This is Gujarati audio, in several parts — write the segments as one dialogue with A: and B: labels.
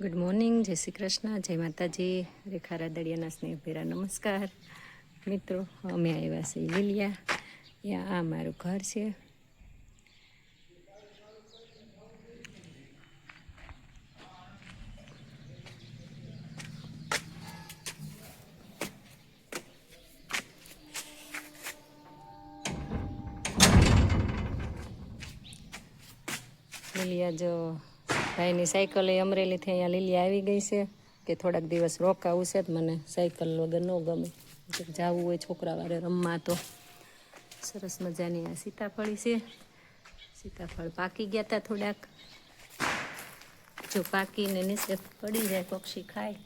A: ગુડ મોર્નિંગ જય શ્રી કૃષ્ણ, જય માતાજી, રેખા રાદડિયાના સ્નેહભેરા, નમસ્કાર. મિત્રો, અમે આવ્યા છીએ લીલિયા. ત્યાં આ મારું ઘર છે. લીલિયા જો ભાઈની સાયકલ એ અમરેલીથી અહીંયા લીલી આવી ગઈ છે કે થોડાક દિવસ રોકાવું છે મને સાયકલ વગર ન ગમે. જવું હોય છોકરાવાળે રમવા તો. સરસ મજાની આ સીતાફળી છે. સીતાફળ પાકી ગયા હતા થોડાક. જો પાકીને નીચે પડી જાય પક્ષી ખાય.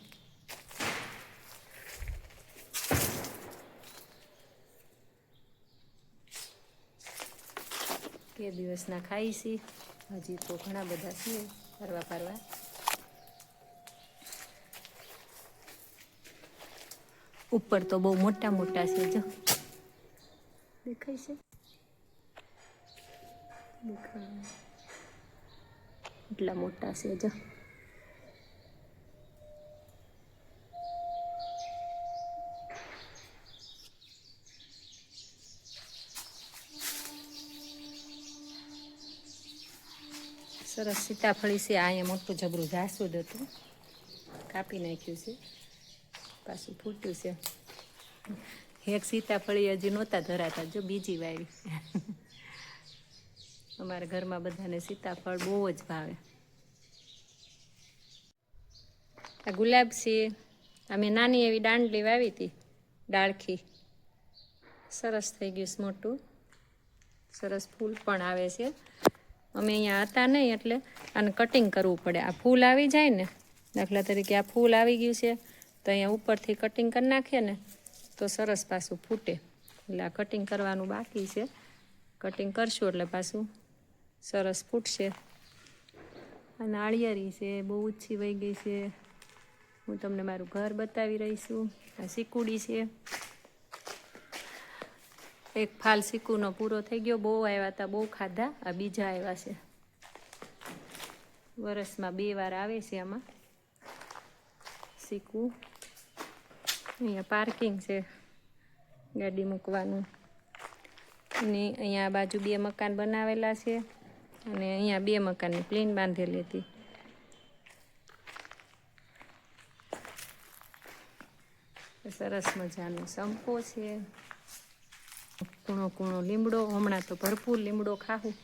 A: કે દિવસના ખાઈ છીએ હજી તો ઘણા બધા છીએ. ફરવા ફરવા. ઉપર તો બહુ મોટા મોટા છે, જો. દેખાય છે? દેખાય. એટલા મોટા છે, જો. સરસ સીતાફળી છે અહીંયા મોટું જબરું જાસૂદ હતું. કાપી નાખ્યું છે. પાછું ફૂટ્યું છે. એક સીતાફળી હજી નહોતા ધરાતા, જો બીજી વાવી અમારા ઘરમાં બધાને સીતાફળ બહુ જ ભાવે. આ ગુલાબ છે. અમે નાની એવી દાંડલી વાવી હતી, ડાળખી. સરસ થઈ ગયું છે મોટું. સરસ ફૂલ પણ આવે છે. અમે અહીંયા હતા નહીં એટલે આને કટિંગ કરવું પડે. આ ફૂલ આવી જાય ને, દાખલા તરીકે આ ફૂલ આવી ગયું છે, તો અહીંયા ઉપરથી કટિંગ કરી નાખીએ ને, તો સરસ પાછું ફૂટે. એટલે આ કટિંગ કરવાનું બાકી છે. કટિંગ કરશું એટલે પાછું સરસ ફૂટશે. આ નાળિયેરી છે, બહુ ઓછી વહી ગઈ છે. હું તમને મારું ઘર બતાવી રહી છું. આ સિકુડી છે. એક ફાલ સિક્કુનો પૂરો થઈ ગયો. બહુ આવ્યા હતા બહુ ખાધા. આ બીજા આવ્યા છે. વરસમાં બે વાર આવે છે આમાં. સીકુ અહીંયા પાર્કિંગ છે ગાડી મૂકવાનું. અને અહીંયા આ બાજુ બે મકાન બનાવેલા છે અને અહીંયા બે મકાનની પ્લેન બાંધેલી હતી. સરસ મજાનો સંપો છે. કૂણો કૂણો લીમડો, હમણાં તો ભરપૂર લીમડો ખાવું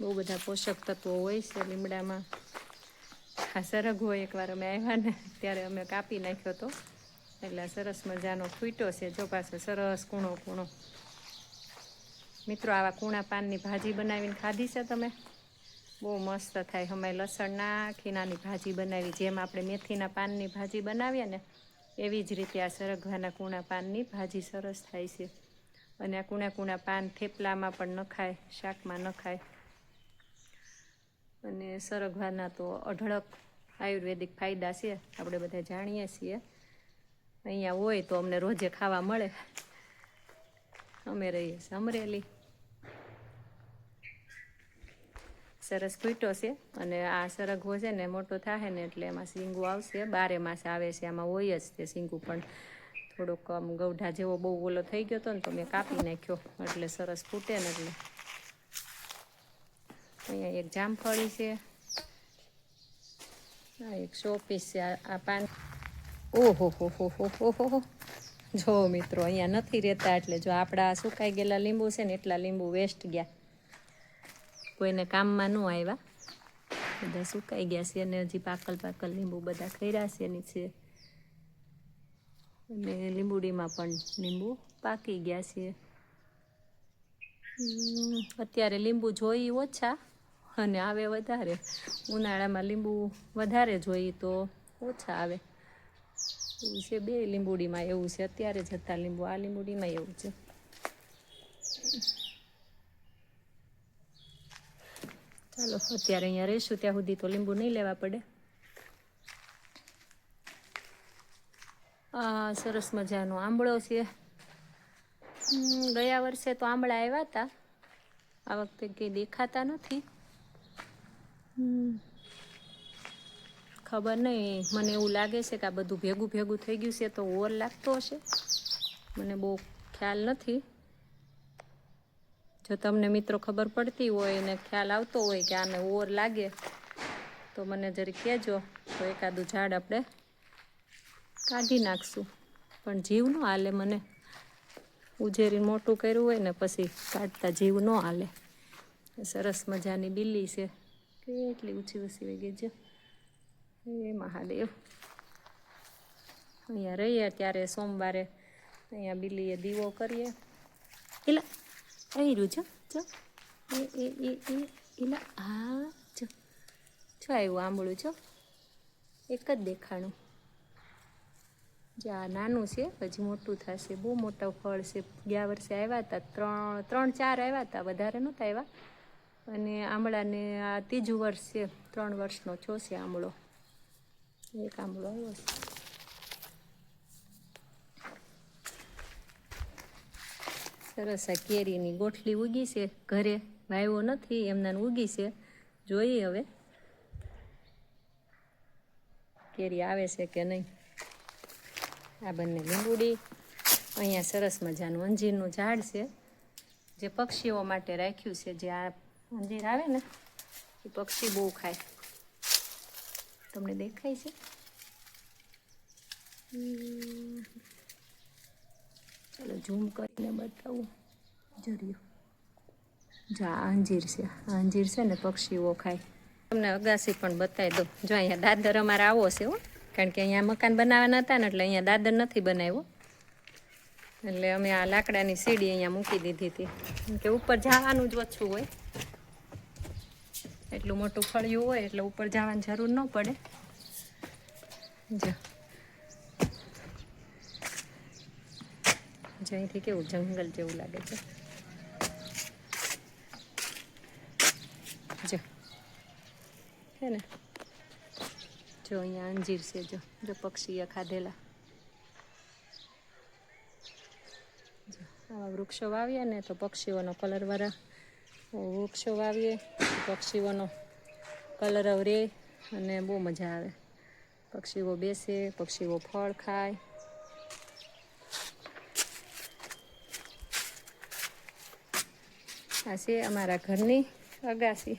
A: બહુ બધા પોષક તત્વો હોય છે લીમડામાં. આ સરગવો એકવાર અમે આવ્યા ને, ત્યારે અમે કાપી નાખ્યો હતો. એટલે સરસ મજાનો ફૂટ્યો છે, જો પાછો સરસ કૂણો કૂણો. મિત્રો, આવા કૂણા પાનની ભાજી બનાવીને ખાધી છે તમે? બહુ મસ્ત થાય. અમે લસણ નાખીને આની ભાજી બનાવી. જેમ આપણે મેથીના પાનની ભાજી બનાવીએ ને એવી જ રીતે આ સરગવાના કૂણા પાનની ભાજી સરસ થાય છે. અને આ કૂણા કૂણા પાન થેપલામાં પણ નખાય, શાકમાં નખાય. અને સરગવાના તો અઢળક આયુર્વેદિક ફાયદા છે, આપણે બધા જાણીએ છીએ. અહીંયા હોય તો અમને રોજે ખાવા મળે. અમે રહીએ છીએ અમરેલી સરસ ફૂટો છે અને આ સરગવો છે ને મોટો થાય ને એટલે એમાં સિંગુ આવશે. બારે માસ આવે છે, આમાં હોય જ તે સિંગુ પણ થોડોક આમ ગૌઢા જેવો બહુ ઓલો થઈ ગયો હતો ને તો મેં કાપી નાખ્યો, એટલે સરસ ફૂટે ને એટલે. અહીંયા એક જામફળી છે. આ એક શોપીસ છે, આ પાન ઓહો, હો હો હો હો હો જો મિત્રો, અહીંયા નથી રહેતા, એટલે જો આપણા સુકાઈ ગયેલા લીંબુ છે ને એટલા લીંબુ વેસ્ટ ગયા. કોઈને કામમાં ન આવ્યા. બધા સુકાઈ ગયા છે અને હજી પાકલ પાકલ લીંબુ બધા ખર્યા છે એની છે. અને લીંબુડીમાં પણ લીંબુ પાકી ગયા છે. અત્યારે લીંબુ જોઈ ઓછા અને આવે વધારે. ઉનાળામાં લીંબુ વધારે જોઈ તો ઓછા આવે. એવું છે, બે લીંબુડીમાં એવું છે, અત્યારે જતા લીંબુ, આ લીંબુડીમાં એવું છે. ચાલો, અત્યારે અહીંયા રહીશું. ત્યાં સુધી તો લીંબુ નહીં લેવા પડે. આ સરસ મજાનો આંબળો છે. ગયા વર્ષે તો આંબળા આવ્યા હતા. આ વખતે કંઈ દેખાતા નથી. ખબર નહીં. મને એવું લાગે છે કે આ બધું ભેગું ભેગું થઈ ગયું છે તો ઓર લાગતો હશે. મને બહુ ખ્યાલ નથી. જો તમને મિત્રો ખબર પડતી હોય ને ખ્યાલ આવતો હોય કે આને ઓર લાગે, તો મને જરી કહેજો. તો એકાદું ઝાડ આપણે કાઢી નાખશું. પણ જીવ ન હાલે મને. ઉજેરી મોટું કર્યું હોય ને પછી કાઢતા જીવ ન હાલે. સરસ મજાની બિલ્લી છે. કેટલી ઊંચી ઊંચી વહી ગઈ છે. એ મહાદેવ અહીંયા રહીએ, ત્યારે સોમવારે અહીંયા બિલ્લીએ દીવો કરીએ. અહીં રહ્યું જો જો એ એ એ એ એલા હા જો જો આવ્યું આંબળું જો એક જ દેખાણું જે આ નાનું છે હજી મોટું થશે બહુ મોટા ફળ છે ગયા વર્ષે આવ્યા હતા ત્રણ ત્રણ ચાર આવ્યા હતા વધારે નહોતા આવ્યા અને આમળાને આ ત્રીજું વર્ષ છે ત્રણ વર્ષનો છો છે આમળો એક આંબળો આવ્યો છે સરસ આ કેરીની ગોઠલી ઉગી છે. ઘરે વાવ્યો નથી એમના ઉગી છે. જોઈએ હવે. કેરી આવે છે કે નહીં? આ બંને લીંબુડી. અહીંયા સરસ મજાનું અંજીરનું ઝાડ છે. જે પક્ષીઓ માટે રાખ્યું છે, જે આ અંજીર આવે ને, એ પક્ષી બહુ ખાય. તમને દેખાય છે. ચાલો ઝૂમ કરીને બતાવું. જર્યું જા અંજીર છે. અંજીર છે ને પક્ષીઓ ખાય. તમને અગાસી પણ બતાવી દો જો અહીંયા દાદર અમારે આવો છે હો. કારણ કે અહીંયા મકાન બનાવવાના હતા ને એટલે અહીંયા દાદર નથી બનાવ્યો. એટલે અમે આ લાકડાની સીડી અહીંયા મૂકી દીધી હતી. કે ઉપર જવાનું જ ઓછું હોય. એટલું મોટું ફળિયું હોય એટલે ઉપર જવાની જરૂર ન પડે. જો. જો અહીંથી કેવું જંગલ જેવું લાગે છે? જો. હે ને? જો અહીંયા અંજીર છે, જો. જો પક્ષીએ ખાધેલા. જો, આવા વૃક્ષો વાવીએ ને તો પક્ષીઓનો કલર વાળા વૃક્ષો વાવીએ પક્ષીઓનો કલર અવરે અને બહુ મજા આવે. પક્ષીઓ બેસે, પક્ષીઓ ફળ ખાય. આ છે અમારા ઘરની અગાસી.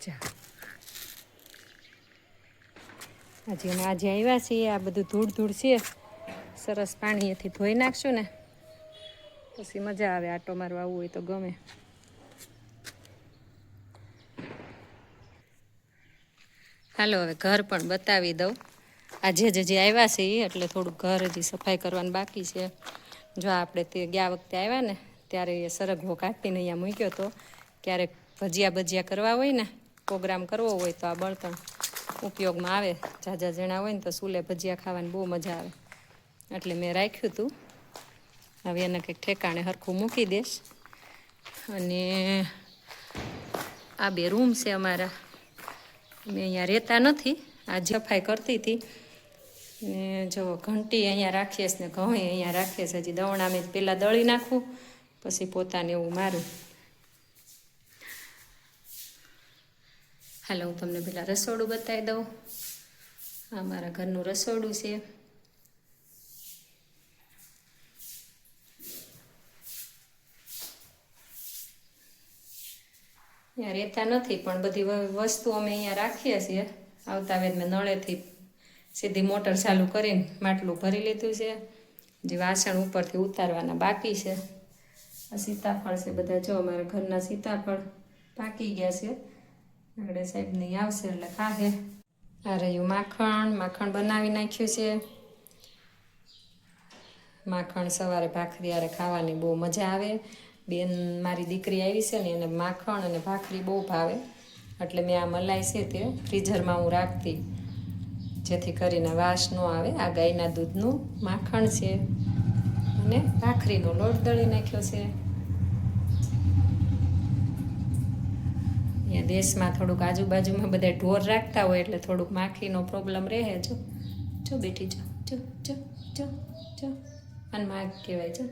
A: જા. આજે અમે આજે આવ્યા છીએ, આ બધું ધૂળ ધૂળ છે. સરસ પાણીએથી ધોઈ નાખશું ને. પછી મજા આવે આટો મારવા આવવું હોય તો ગમે. હાલો, હવે ઘર પણ બતાવી દઉં. આજે જે જે આવ્યા છે એટલે થોડુંક ઘર હજી સફાઈ કરવાનું બાકી છે. જો આપણે તે ગયા વખતે આવ્યા ને, ત્યારે એ સરગવો કાઢીને અહીંયા મૂક્યો હતો ક્યારેક ભજીયા ભજીયા કરવા હોય ને, પ્રોગ્રામ કરવો હોય તો આ બળતણ ઉપયોગમાં આવે. જાજા જણા હોય ને તો સુલે ભજીયા ખાવાની બહુ મજા આવે. એટલે મેં રાખ્યું હતું હવે એને કંઈક ઠેકાણે હરખું મૂકી દઈશ અને આ બે રૂમ છે અમારા. મેં અહીંયા રહેતા નથી. આ સફાઈ કરતી હતી. ને જો ઘંટી અહીંયા રાખીએ ને ઘઉં અહીંયા રાખીએ હજી દવણા મેં પહેલાં દળી નાખું, પછી પોતાને એવું મારું. હાલો, હું તમને પહેલાં રસોડું બતાવી દઉં. આ મારા ઘરનું રસોડું છે. અહીંયા રહેતા નથી, પણ બધી વસ્તુ અમે અહીંયા રાખીએ છીએ. આવતા વેદ મેં નળેથી સીધી મોટર ચાલુ કરીને માટલું ભરી લીધું છે. જે વાસણ ઉપરથી ઉતારવાના બાકી છે. આ સીતાફળ છે બધા. જો અમારા ઘરના સીતાફળ પાકી ગયા છે. આગળ સાહેબની આવશે એટલે ખાશે. આ રહ્યું માખણ. માખણ બનાવી નાખ્યું છે. માખણ સવારે ભાખરી હારે ખાવાની બહુ મજા આવે. બેન મારી દીકરી આવી છે ને એને માખણ અને ભાખરી બહુ ભાવે. એટલે મેં આ મલાઈ છે તે ફ્રીઝરમાં હું રાખતી. જેથી કરીને વાસ ન આવે. આ ગાયના દૂધનું માખણ છે. અને ભાખરીનો લોટ દળી નાખ્યો છે. અહીંયા દેશમાં થોડુંક આજુબાજુમાં બધા ઢોર રાખતા હોય એટલે થોડુંક માખીનો પ્રોબ્લેમ રહે. જો જો બેઠી જો જો જો જો જો. અને માગ કહેવાય, જો.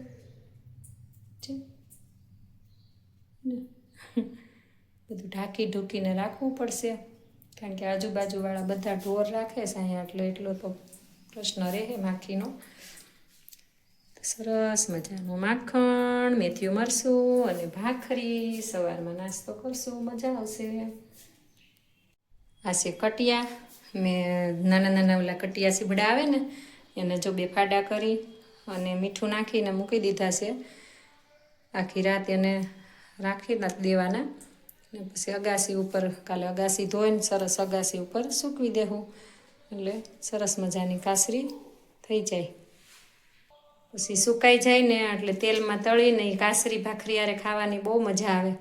A: બધું ઢાંકી ઢૂકીને રાખવું પડશે. કારણ કે આજુબાજુવાળા બધા ઢોર રાખે છે અહીંયા, એટલે એટલો તો પ્રશ્ન રહે માખીનો. સરસ મજાનું માખણ મેથીયું મરશું અને ભાખરી, સવારમાં નાસ્તો કરશું, મજા આવશે. આ છે કટિયા. મેં નાના નાના ઓલા કટિયા સીબડા આવે ને, એને જો બે ફાડા કરી અને મીઠું નાખીને મૂકી દીધા છે. આખી રાત એને રાખી દેવાના. ને પછી અગાસી ઉપર, કાલે અગાસી ધોઈને સરસ અગાસી ઉપર સૂકવી દેવું એટલે સરસ મજાની કાસરી થઈ જાય. પછી સુકાઈ જાય ને, એટલે તેલમાં તળીને એ કાસરી ભાખરી હારે ખાવાની બહુ મજા આવે.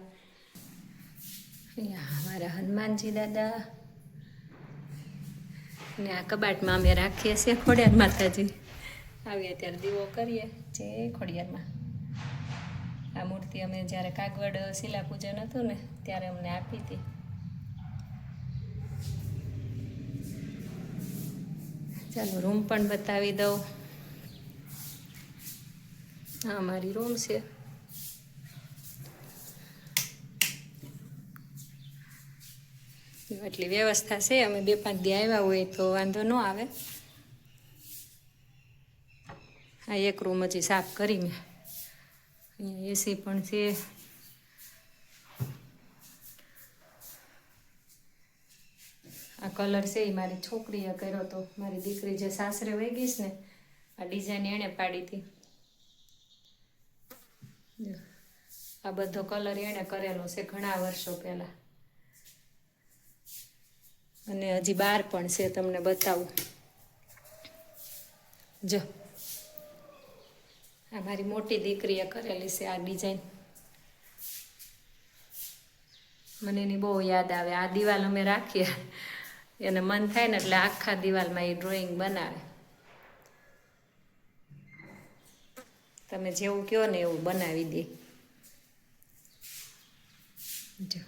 A: અમારા હનુમાનજી દાદા ને આ કબાટમાં અમે રાખીએ છીએ ખોડિયાર માતાજી. આવીએ ત્યારે દીવો કરીએ. જે ખોડિયારમાં. આ મૂર્તિ અમે જ્યારે કાગવડ શિલા પૂજન હતું ને, ત્યારે અમને આપી હતી. ચાલો, રૂમ પણ બતાવી દઉં. આ મારી રૂમ છે. એટલી વ્યવસ્થા છે, અમે બે પાંચ દી આવ્યા હોય તો વાંધો ન આવે. આ એક રૂમ હજી સાફ કરી મેં એસી પણ છે. આ કલર છે એ મારી છોકરીએ કર્યો તો. મારી દીકરી જે સાસરે વહી ગઈશ ને, આ ડિઝાઇન એણે પાડી હતી. આ બધો કલર એણે કરેલો છે ઘણા વર્ષો પહેલા. અને હજી બાર પણ છે, તમને બતાવું. જો. આ મારી મોટી દીકરીએ કરેલી છે આ ડિઝાઇન મને એની બહુ યાદ આવે. આ દિવાલ અમે રાખીએ. એને મન થાય ને એટલે આખા દિવાલમાં એ ડ્રોઈંગ બનાવે. તમે જેવું કહો ને એવું બનાવી દે. જો.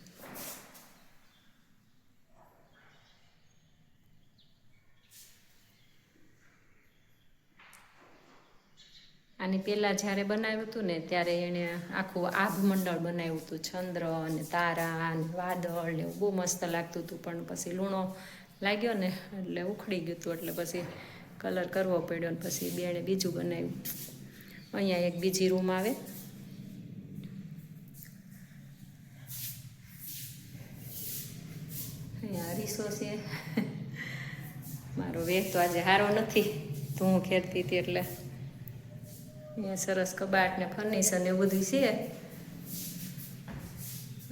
A: આની પહેલાં જ્યારે બનાવ્યું હતું ને, ત્યારે એણે આખું આભ મંડળ બનાવ્યું હતું. ચંદ્ર અને તારા અને વાદળ ને બહુ મસ્ત લાગતું હતું. પણ પછી લૂણો લાગ્યો ને, એટલે ઉખડી ગયું હતું. એટલે પછી કલર કરવો પડ્યો ને પછી બેણે બીજું બનાવ્યું. અહીંયા એક બીજી રૂમ આવે. અહીંયા હરીસો છે. મારો વેહ તો આજે સારો નથી. તો હું ખેરતી હતી એટલે. અહીંયા સરસ કબાટ ને ફર્નિચર ને બધું છે.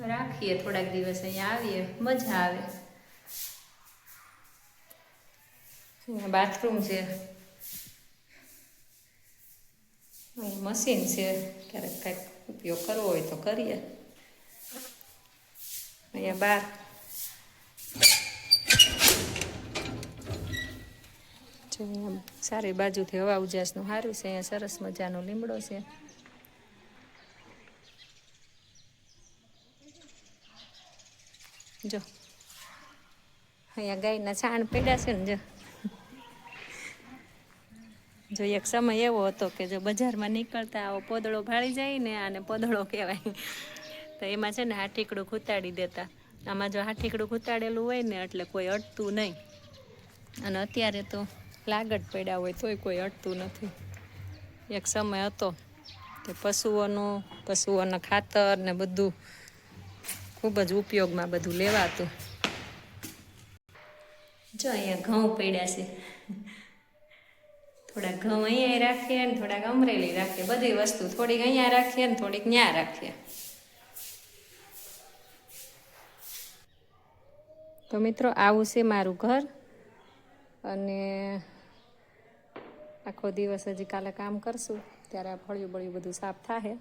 A: રાખીએ થોડાક દિવસ અહીંયા આવીએ, મજા આવે. અહીંયા બાથરૂમ છે. મશીન છે, ક્યારેક કાંઈક ઉપયોગ કરવો હોય તો કરીએ. અહીંયા બાર જો એમ. સારી બાજુથી હવા ઉજાસનું સારું છે, અહીંયા સરસ મજાનો લીમડો છે. જો. અહીંયા ગાયના છાણ પડ્યા છે ને જો. જો એક સમય એવો હતો કે જો બજારમાં નીકળતા આવો પોદળો ભાળી જાય ને આને પોદળો કહેવાય. તો એમાં છે ને હાઠીકડું ખૂતાડી દેતા. આમાં જો હાઠીકડું ખૂતાડેલું હોય ને એટલે કોઈ અટતું નહીં. અને અત્યારે તો લાગટ પડ્યા હોય તોય કોઈ અટતું નથી. એક સમય હતો કે પશુઓનું, પશુઓના ખાતર ને બધું ખૂબ જ ઉપયોગમાં બધું લેવાતું. જો અહીંયા ઘઉં પડ્યા છે. થોડા ઘઉં અહીંયા રાખીએ ને થોડાક અમરેલી રાખીએ. બધી વસ્તુ થોડીક અહીંયા રાખીએ ને થોડીક ત્યાં રાખીએ. તો મિત્રો, આવું છે મારું ઘર. અને આખો દિવસ હજી કાલે કામ કરશું, ત્યારે આ ફળિયું બળિયું બધું સાફ થાશે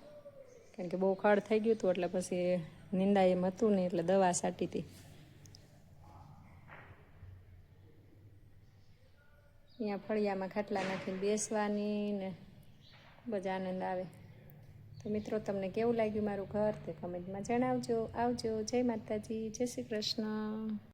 A: કારણ કે બહુ ખડ થઈ ગયું હતું, એટલે પછી નિંદા એમ હતું નહીં, એટલે દવા છાંટી હતી. અહીંયા ફળિયામાં ખાટલા નાખીને બેસવાની ને ખૂબ જ આનંદ આવે. તો મિત્રો, તમને કેવું લાગ્યું મારું ઘર? તે કમેન્ટમાં જણાવજો. આવજો. જય માતાજી. જય શ્રી કૃષ્ણ.